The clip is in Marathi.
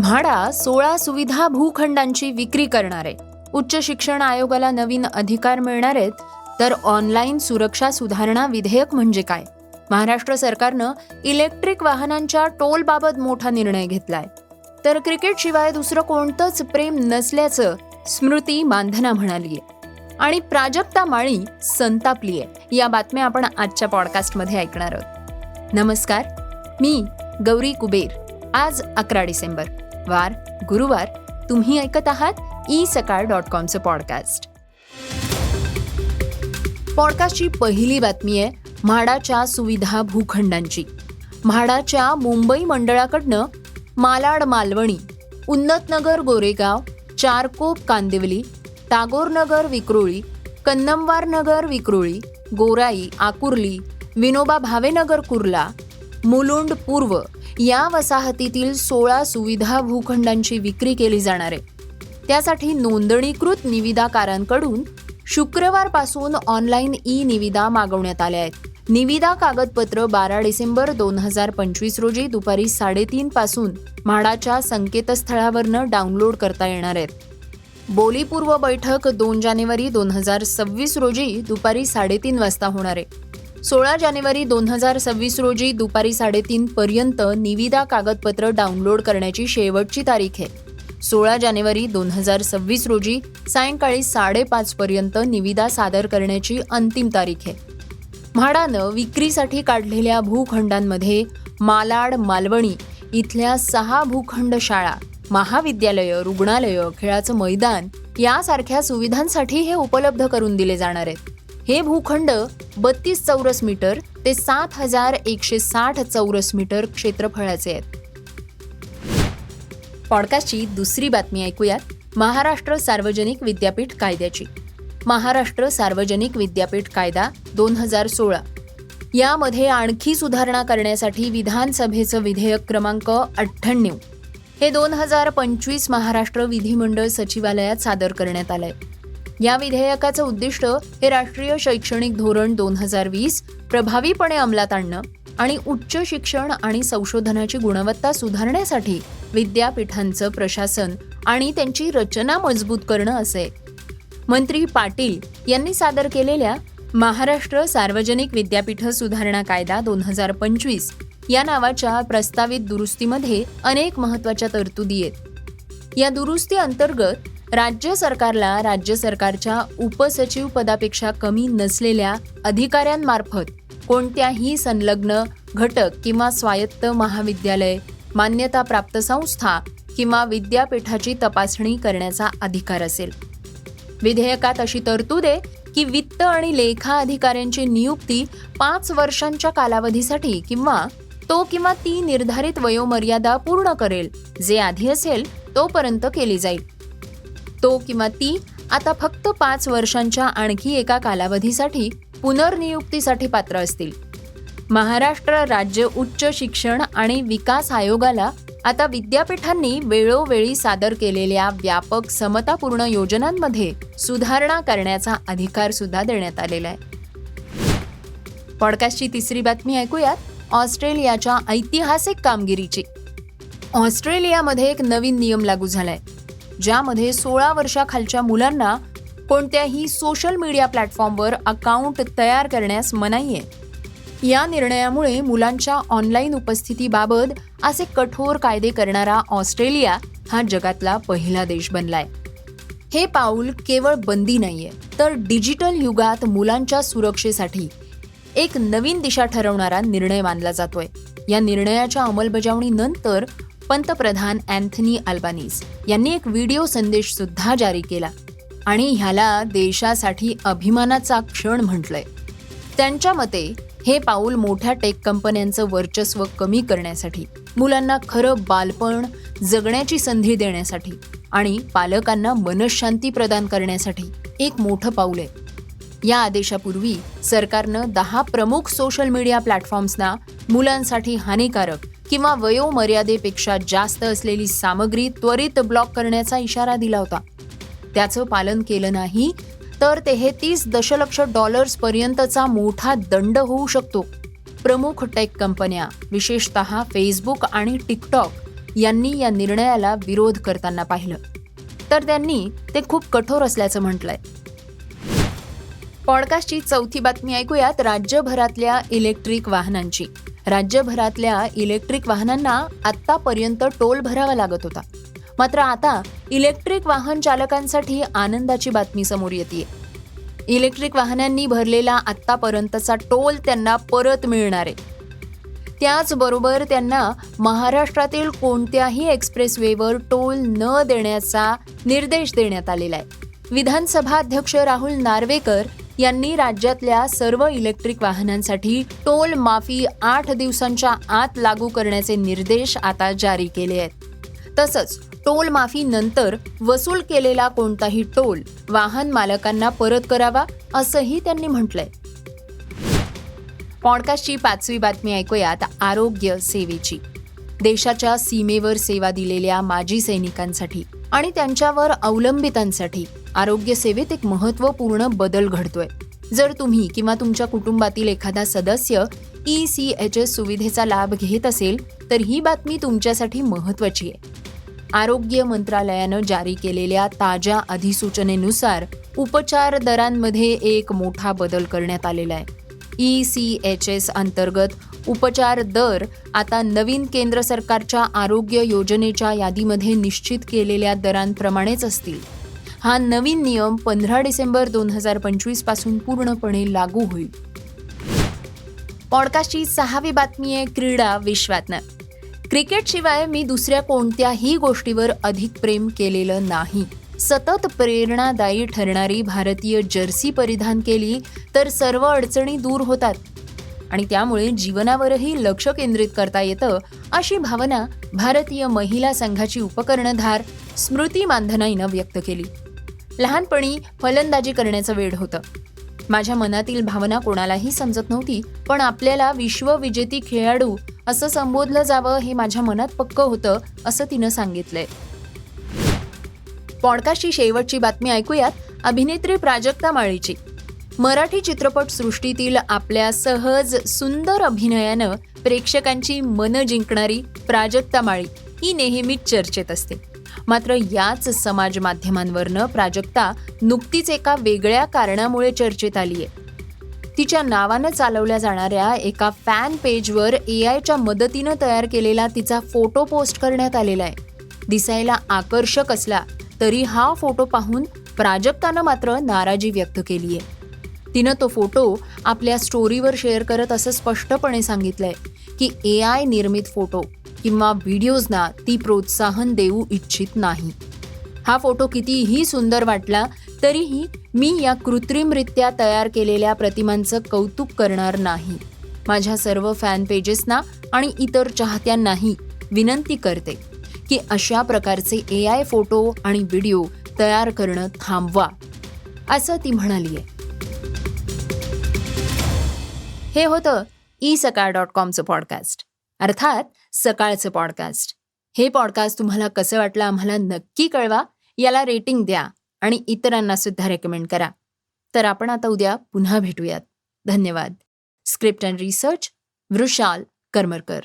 म्हाडा सोळा सुविधा भूखंडांची विक्री करणार. आहे उच्च शिक्षण आयोगाला नवीन अधिकार मिळणार आहेत तर ऑनलाईन सुरक्षा सुधारणा विधेयक म्हणजे काय? महाराष्ट्र सरकारनं इलेक्ट्रिक वाहनांच्या टोलबाबत मोठा निर्णय घेतलाय. तर क्रिकेटशिवाय दुसरं कोणतंच प्रेम नसल्याचं स्मृती मानधना म्हणालीय. आणि प्राजक्ता माळी संतापलीय या बातम्या आपण आजच्या पॉडकास्टमध्ये ऐकणार आहोत. नमस्कार मी गौरी कुबेर. आज अकरा डिसेंबर. वार गुरुवार तुम्ही ऐकत आहात ई सकाळ डॉट कॉमचं पॉडकास्ट पॉडकास्टची पहिली बातमी आहे म्हाडाच्या सुविधा भूखंडांची. म्हाडाच्या मुंबई मंडळाकडनं मालाड मालवणी उन्नतनगर गोरेगाव चारकोप कांदिवली टागोरनगर विक्रोळी कन्नमवारनगर विक्रोळी गोराई आकुर्ली विनोबा भावेनगर कुर्ला मुलुंड पूर्व या वसाहतीतील सोळा सुविधा भूखंडांची विक्री केली जाणार आहे. त्यासाठी नोंदणीकृत निविदाकारांकडून शुक्रवारपासून ऑनलाईन ई निविदा मागवण्यात आल्या आहेत. निविदा कागदपत्र बारा डिसेंबर दोन हजार पंचवीस रोजी दुपारी साडेतीन पासून म्हाडाच्या संकेतस्थळावरनं डाउनलोड करता येणार आहेत. बोलीपूर्व बैठक दोन जानेवारी दोन हजार सव्वीस रोजी दुपारी साडेतीन वाजता होणार आहे. सोळा जानेवारी दोन हजार सव्वीस रोजी दुपारी साडेतीन पर्यंत निविदा कागदपत्र डाउनलोड करण्याची शेवटची तारीख आहे. सोळा जानेवारी दोन हजार सव्वीस रोजी सायंकाळी साडेपाच पर्यंत निविदा सादर करण्याची अंतिम तारीख आहे. म्हाडानं विक्रीसाठी काढलेल्या भूखंडांमध्ये मालाड मालवणी इथल्या सहा भूखंड शाळा महाविद्यालयं रुग्णालयं खेळाचं मैदान यासारख्या सुविधांसाठी हे उपलब्ध करून दिले जाणार आहेत. हे भूखंड बत्तीस चौरस मीटर ते सात हजार एकशे साठ चौरस मीटर क्षेत्रफळाचे आहेत. पॉडकास्टची दुसरी बातमी ऐकूयात. महाराष्ट्र सार्वजनिक विद्यापीठ कायद्याची. महाराष्ट्र सार्वजनिक विद्यापीठ कायदा दोन हजार सोळा. यामध्ये आणखी सुधारणा करण्यासाठी विधानसभेचं विधेयक क्रमांक अठ्ठ्याण्णव. हे दोन हजार पंचवीस महाराष्ट्र विधिमंडळ सचिवालयात सादर करण्यात आलं आहे या विधेयकाचं उद्दिष्ट हे राष्ट्रीय शैक्षणिक धोरण दोन हजार वीस प्रभावीपणे अंमलात आणणं आणि उच्च शिक्षण आणि संशोधनाची गुणवत्ता सुधारण्यासाठी विद्यापीठांचं प्रशासन आणि त्यांची रचना मजबूत करणं असे. मंत्री पाटील यांनी सादर केलेल्या महाराष्ट्र सार्वजनिक विद्यापीठ सुधारणा कायदा दोन हजार पंचवीस या नावाच्या प्रस्तावित दुरुस्तीमध्ये अनेक महत्त्वाच्या तरतुदी आहेत. या दुरुस्ती अंतर्गत राज्य सरकारला राज्य सरकारच्या उपसचिव पदापेक्षा कमी नसलेल्या अधिकाऱ्यांमार्फत कोणत्याही संलग्न घटक किंवा स्वायत्त महाविद्यालय मान्यताप्राप्त संस्था किंवा विद्यापीठाची तपासणी करण्याचा अधिकार असेल. विधेयकात अशी तरतूद आहे की वित्त आणि लेखा अधिकाऱ्यांची नियुक्ती पाच वर्षांच्या कालावधीसाठी किंवा तो किंवा ती निर्धारित वयोमर्यादा पूर्ण करेल जे आधी असेल तोपर्यंत केली जाईल. तो किंवा ती आता फक्त पाच वर्षांच्या आणखी एका कालावधीसाठी पुनर्नियुक्तीसाठी पात्र असतील. महाराष्ट्र राज्य उच्च शिक्षण आणि विकास आयोगाला आता विद्यापीठांनी वेळोवेळी सादर केलेल्या व्यापक समतापूर्ण योजनांमध्ये सुधारणा करण्याचा अधिकार सुद्धा देण्यात आलेला आहे. पॉडकास्टची तिसरी बातमी ऐकूयात. ऑस्ट्रेलियाच्या ऐतिहासिक कामगिरीची. ऑस्ट्रेलियामध्ये एक नवीन नियम लागू झालाय. ज्यामध्ये सोळा वर्षाखालच्या मुलांना कोणत्याही सोशल मीडिया प्लॅटफॉर्मवर अकाउंट तयार करण्यास मनाई आहे. या निर्णयामुळे मुलांच्या ऑनलाईन उपस्थितीबाबत असे कठोर कायदे करणारा ऑस्ट्रेलिया हा जगातला पहिला देश बनलाय. हे पाऊल केवळ बंदी नाहीये तर डिजिटल युगात मुलांच्या सुरक्षेसाठी एक नवीन दिशा ठरवणारा निर्णय मानला जातोय. या निर्णयाच्या अंमलबजावणीनंतर पंतप्रधान अँथनी अल्बानीस यांनी एक व्हिडिओ संदेश सुद्धा जारी केला. आणि ह्याला देशासाठी अभिमानाचा क्षण म्हटलंय. त्यांच्या मते हे पाऊल मोठ्या टेक कंपन्यांचं वर्चस्व कमी करण्यासाठी मुलांना खरं बालपण जगण्याची संधी देण्यासाठी आणि पालकांना मनशांती प्रदान करण्यासाठी एक मोठं पाऊल आहे. या आदेशापूर्वी सरकारनं दहा प्रमुख सोशल मीडिया प्लॅटफॉर्म्सना मुलांसाठी हानिकारक किंवा वयोमर्यादेपेक्षा जास्त असलेली सामग्री त्वरित ब्लॉक करण्याचा इशारा दिला होता. त्याचं पालन केलं नाही तर तेहतीस दशलक्ष डॉलर्स पर्यंतचा मोठा दंड होऊ शकतो. प्रमुख टेक कंपन्या विशेषतः फेसबुक आणि टिकटॉक यांनी या निर्णयाला विरोध करताना पाहिलं. तर त्यांनी ते खूप कठोर असल्याचं म्हटलंय. पॉडकास्टची चौथी बातमी ऐकूयात राज्यभरातल्या इलेक्ट्रिक वाहनांची. राज्यभरातल्या इलेक्ट्रिक वाहनांना आत्तापर्यंत टोल भरावा लागत होता. मात्र आता इलेक्ट्रिक वाहन चालकांसाठी आनंदाची बातमी समोर येते इलेक्ट्रिक वाहनांनी भरलेला आत्तापर्यंतचा टोल त्यांना परत मिळणार आहे. त्याचबरोबर त्यांना महाराष्ट्रातील कोणत्याही एक्सप्रेसवेवर टोल न देण्याचा निर्देश देण्यात आलेला आहे. विधानसभा अध्यक्ष राहुल नार्वेकर यांनी राज्यातल्या सर्व इलेक्ट्रिक वाहनांसाठी टोल माफी आठ दिवसांच्या आत लागू करण्याचे निर्देश आता जारी केले आहेत. तसंच टोल माफी नंतर वसूल केलेला कोणताही टोल वाहन मालकांना परत करावा असंही त्यांनी म्हटलंय. पॉडकास्टची पाचवी बातमी ऐकूयात आरोग्य सेवेची. देशाच्या सीमेवर सेवा दिलेल्या माजी सैनिकांसाठी आणि त्यांच्यावर अवलंबितांसाठी. आरोग्य सेवेत एक महत्त्वपूर्ण बदल घडतोय. जर तुम्ही किंवा तुमच्या कुटुंबातील एखादा सदस्य ई सी एच एस सुविधेचा लाभ घेत असेल तर ही बातमी तुमच्यासाठी महत्त्वाची आहे. आरोग्य मंत्रालयानं जारी केलेल्या ताज्या अधिसूचनेनुसार उपचार दरांमध्ये एक मोठा बदल करण्यात आलेला आहे. ई सी एच एस अंतर्गत उपचार दर आता नवीन केंद्र सरकारच्या आरोग्य योजनेच्या यादीमध्ये निश्चित केलेल्या दरांप्रमाणेच असतील. हा नवीन नियम पंधरा डिसेंबर दोन हजार पंचवीसपासून पूर्णपणे लागू होईल. पॉडकास्टची सहावी बातमी आहे क्रीडा विश्वातनं. क्रिकेटशिवाय मी दुसऱ्या कोणत्याही गोष्टीवर अधिक प्रेम केलेलं नाही. सतत प्रेरणादायी ठरणारी भारतीय जर्सी परिधान केली तर सर्व अडचणी दूर होतात. आणि त्यामुळे जीवनावरही लक्ष केंद्रित करता येतं अशी भावना भारतीय महिला संघाची उपकर्णधार स्मृती मानधनाईनं व्यक्त केली. लहानपणी फलंदाजी करण्याचं वेळ होतं. माझ्या मनातील भावना कोणालाही समजत नव्हती पण आपल्याला विश्वविजेती खेळाडू असं संबोधलं जावं हे माझ्या मनात पक्क होतं असं तिनं सांगितलंय. पॉडकास्टची शेवटची बातमी ऐकूयात. अभिनेत्री प्राजक्ता माळीची. मराठी चित्रपट सृष्टीतील आपल्या सहज सुंदर अभिनयानं प्रेक्षकांची मनं जिंकणारी प्राजक्ता माळी. ही नेहमीच चर्चेत असते. मात्र याच समाज माध्यमांवरनं प्राजक्ता नुकतीच एका वेगळ्या कारणामुळे चर्चेत आली आहे. तिच्या नावानं चालवल्या जाणाऱ्या एका फॅन पेजवर ए आयच्या मदतीनं तयार केलेला तिचा फोटो पोस्ट करण्यात आलेला आहे. दिसायला आकर्षक असला तरी हा फोटो पाहून प्राजक्तानं मात्र नाराजी व्यक्त केली आहे तिनं तो फोटो आपल्या स्टोरीवर शेअर करत असं स्पष्टपणे सांगितलंय की ए आय निर्मित फोटो किंवा व्हिडिओजना ती प्रोत्साहन देऊ इच्छित नाही. हा फोटो कितीही सुंदर वाटला तरीही मी या कृत्रिमरित्या तयार केलेल्या प्रतिमांचं कौतुक करणार नाही. माझ्या सर्व फॅन पेजेसना आणि इतर चाहत्यांनाही विनंती करते की अशा प्रकारचे ए आय फोटो आणि व्हिडिओ तयार करणं थांबवा असं ती म्हणाली आहे हे होतं ई सकाळ डॉट कॉमचं पॉडकास्ट. अर्थात सकाळचं पॉडकास्ट हे पॉडकास्ट तुम्हाला कसं वाटलं आम्हाला नक्की कळवा. याला रेटिंग द्या आणि इतरांना सुद्धा रेकमेंड करा. तर आपण आता उद्या पुन्हा भेटूयात. धन्यवाद. Script and research Vrushal Karmarkar